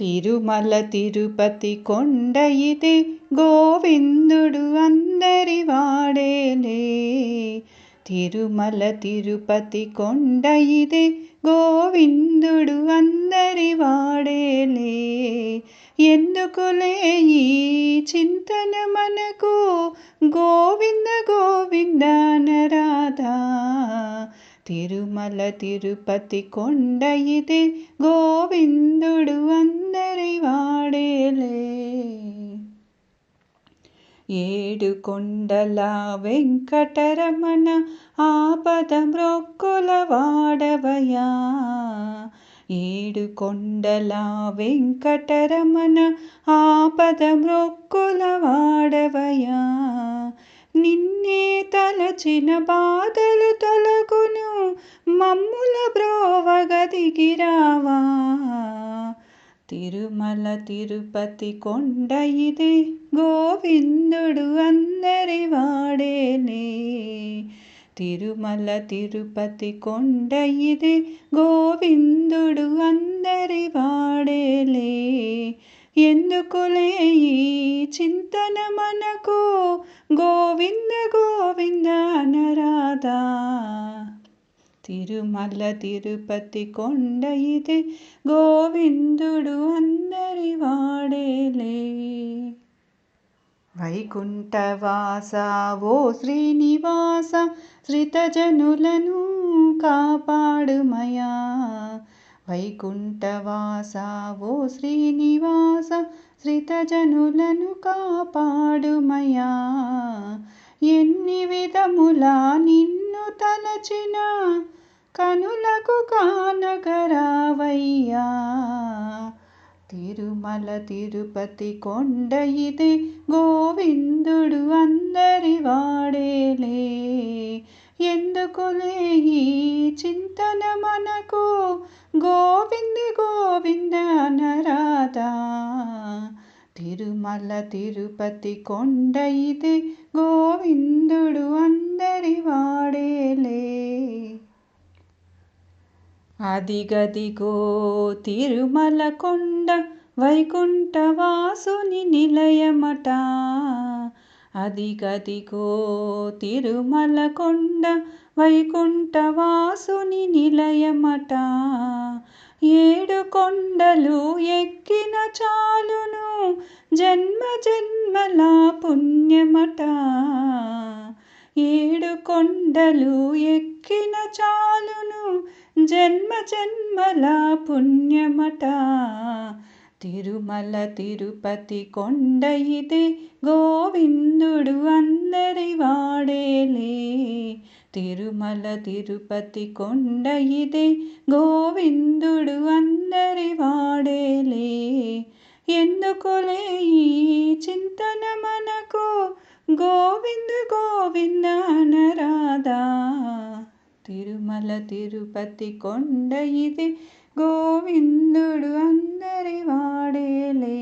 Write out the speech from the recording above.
తిరుమల తిరుపతి కొండ ఇది గోవిందుడు అందరి వాడేలే తిరుమల తిరుపతి కొండ ఇది గోవిందుడు అందరి వాడేలే ఎందుకులే ఈ చింతన మనకు గోవింద గోవింద నరాధా తిరుమల తిరుపతి కొండ ఇది గోవిందుడు అందరి వాడేలే ఏడు కొండల వెంకటరమణ ఆపద మ్రొక్కుల వాడవయా ఏడు కొండల వెంకటరమణ ఆపద మ్రొక్కుల వాడవయా నిన్నే తలచిన బాధలు తొలగును మమ్ముల బ్రోవగ రావా. తిరుమల తిరుపతి కొండ ఇది గోవిందుడు అందరి వాడేలే. తిరుమల తిరుపతి కొండ ఇది గోవిందుడు అందరి వాడేలే. ఎందుకులే ఈ చింతన మనకు? గోవింద గోవింద అనరాధా తిరుమల తిరుపతి కొండ ఇది గోవిందుడు అందరి వాడేలే వైకుంఠవాస ఓ శ్రీనివాస శ్రితజనులను కాపాడుమయా వైకుంఠవాస ఓ శ్రీనివాస శ్రితజనులను కాపాడుమయా ఎన్ని విధములా నిన్ను తలచినా కనులకు కానగరావయ్యా. తిరుమల తిరుపతి కొండ ఇది గోవిందుడు అందరి వాడేలే. ఎందుకులే ఈ చింతన మనకు? గోవింద గోవింద అనరాధా తిరుమల తిరుపతి కొండ ఇది గోవిందుడు అందరి వాడేలే. అదిగదిగో తిరుమల కొండ వైకుంఠవాసుని నిలయమట. అదిగదిగో తిరుమల కొండ వైకుంఠవాసుని నిలయమట. ఏడు కొండలు ఎక్కిన చాలును జన్మ జన్మల పుణ్యమట. ఏడు కొండలు దక్కిన చాలును జన్మ జన్మల పుణ్యమట. తిరుమల తిరుపతి కొండ ఇదే గోవిందుడు అందరి వాడేలే. తిరుమల తిరుపతి కొండ ఇదే గోవిందుడు అందరి వాడేలే. ఎందుకులే ఈ చింతన మనకు? గోవింద గోవింద అనరాధా తిరుమల తిరుపతి కొండ ఇది గోవిందుడు అందరి వాడేలే.